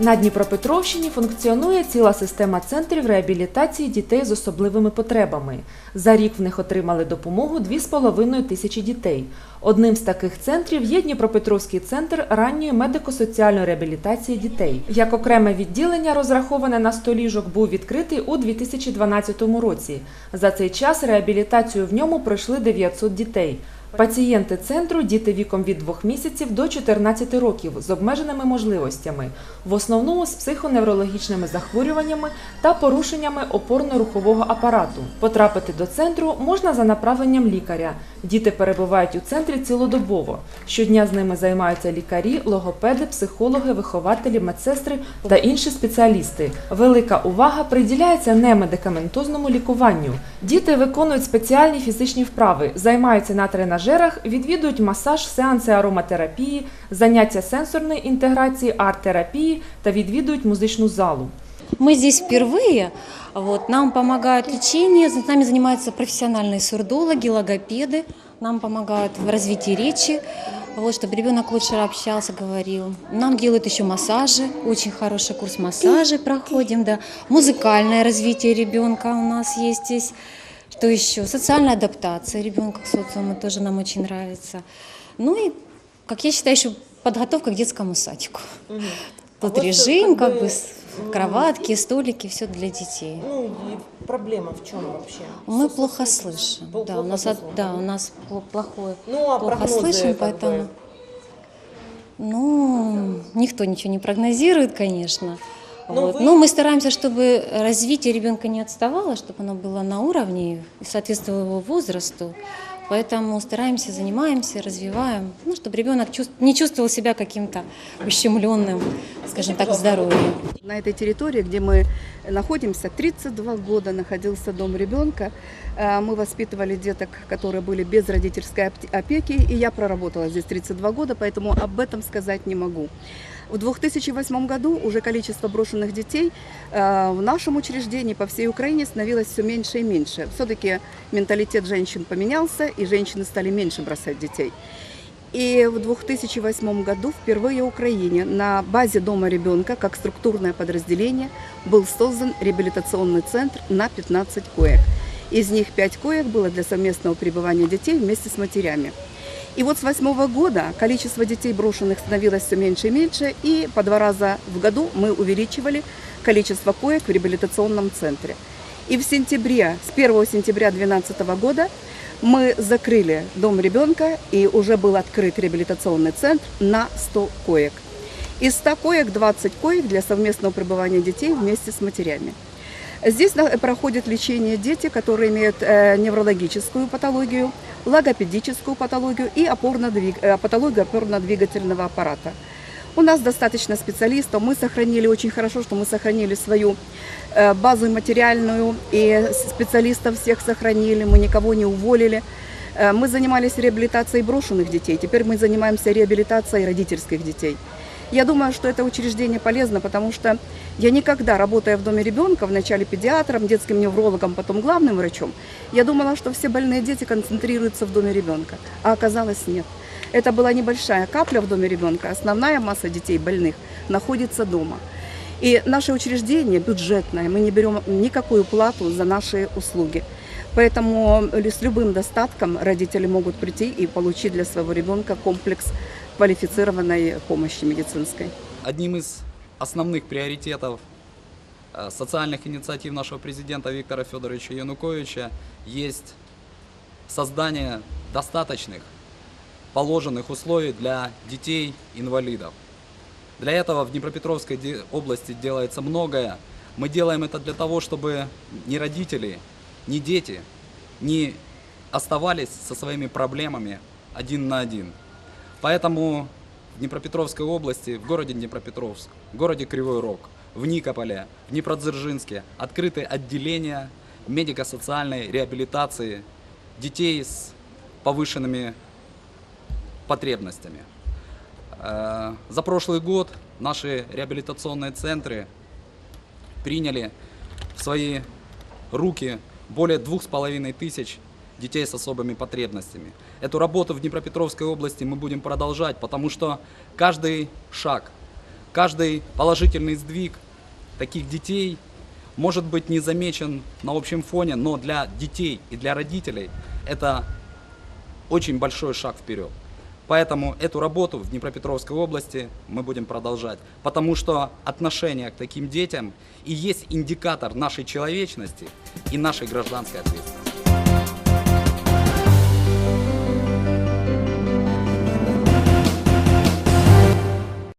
На Дніпропетровщині функціонує ціла система центрів реабілітації дітей з особливими потребами. За рік в них отримали допомогу 2,5 тисячі дітей. Одним з таких центрів є Дніпропетровський центр ранньої медико-соціальної реабілітації дітей. Як окреме відділення, розраховане на 100 ліжок, був відкритий у 2012 році. За цей час реабілітацію в ньому пройшли 900 дітей. Пацієнти центру діти віком від 2 місяців до 14 років з обмеженими можливостями, в основному з психоневрологічними захворюваннями та порушеннями опорно-рухового апарату. Потрапити до центру можна за направленням лікаря. Діти перебувають у центрі цілодобово. Щодня з ними займаються лікарі, логопеди, психологи, вихователі, медсестри та інші спеціалісти. Велика увага приділяється немедикаментозному лікуванню. Діти виконують спеціальні фізичні вправи, займаються на тренажерах, відвідують масаж, сеанси ароматерапії, заняття сенсорної інтеграції, арт-терапії та відвідують музичну залу. Мы здесь впервые, вот, нам помогают лечение, с нами занимаются профессиональные сурдологи, логопеды, нам помогают в развитии речи, вот, чтобы ребенок лучше общался, говорил. Нам делают еще массажи, очень хороший курс массажей проходим, да. Музыкальное развитие ребенка у нас есть здесь. Что еще? Социальная адаптация ребенка к социуму тоже нам очень нравится. Ну и, как я считаю, еще подготовка к детскому садику. Тут А вот режим, как как бы, бы, кроватки, столики, все для детей. Ну и проблема в чем вообще? Мы Со- плохо слышим. Пл- Да, у плохо нас, слышно, да, у нас пл- плохое. Ну а плохо слышим, как бы, поэтому- Ну, никто ничего не прогнозирует, конечно. Но Вот. вы- Но мы стараемся, чтобы развитие ребенка не отставало, чтобы оно было на уровне и соответствовало его возрасту. Поэтому стараемся, занимаемся, развиваем, ну, чтобы ребенок чувств- не чувствовал себя каким-то ущемленным, скажем так, здоровьем. На этой территории, где мы находимся, 32 года находился дом ребенка. Э, Мы воспитывали деток, которые были без родительской опеки, и я проработала здесь 32 года, поэтому об этом сказать не могу. В 2008 году уже количество брошенных детей э, в нашем учреждении по всей Украине становилось все меньше и меньше. Все-таки менталитет женщин поменялся, и женщины стали меньше бросать детей. И в 2008 году впервые в Украине на базе Дома ребенка, как структурное подразделение, был создан реабилитационный центр на 15 коек. Из них 5 коек было для совместного пребывания детей вместе с матерями. И вот с восьмого года количество детей брошенных становилось все меньше и меньше, и по два раза в году мы увеличивали количество коек в реабилитационном центре. И в сентябре, с 1 сентября 2012 года мы закрыли дом ребенка, и уже был открыт реабилитационный центр на 100 коек. Из 100 коек 20 коек для совместного пребывания детей вместе с матерями. Здесь проходят лечение дети, которые имеют э, неврологическую патологию, логопедическую патологию и опорно-двиг- э, патологию опорно-двигательного аппарата. У нас достаточно специалистов. Мы сохранили очень хорошо, что мы сохранили свою э, базу материальную, и специалистов всех сохранили, мы никого не уволили. Э, Мы занимались реабилитацией брошенных детей, теперь мы занимаемся реабилитацией родительских детей. Я думаю, что это учреждение полезно, потому что я никогда, работая в доме ребенка, вначале педиатром, детским неврологом, потом главным врачом, я думала, что все больные дети концентрируются в доме ребенка, а оказалось нет. Это была небольшая капля в доме ребенка, основная масса детей больных находится дома. И наше учреждение бюджетное, мы не берем никакую плату за наши услуги. Поэтому с любым достатком родители могут прийти и получить для своего ребенка комплекс квалифицированной помощи медицинской. Одним из основных приоритетов э, социальных инициатив нашего президента Виктора Федоровича Януковича есть создание достаточных положенных условий для детей-инвалидов. Для этого в Днепропетровской области делается многое. Мы делаем это для того, чтобы ни родители, ни дети не оставались со своими проблемами один на один. Поэтому в Днепропетровской области, в городе Днепропетровск, в городе Кривой Рог, в Никополе, в Днепродзержинске открыты отделения медико-социальной реабилитации детей с повышенными потребностями. Э, За прошлый год наши реабилитационные центры приняли в свои руки более двух с половиной тысяч детей с особыми потребностями. Эту работу в Днепропетровской области мы будем продолжать, потому что каждый шаг Каждый положительный сдвиг таких детей может быть не замечен на общем фоне, но для детей и для родителей это очень большой шаг вперед. Поэтому эту работу в Днепропетровской области мы будем продолжать, потому что отношение к таким детям и есть индикатор нашей человечности и нашей гражданской ответственности.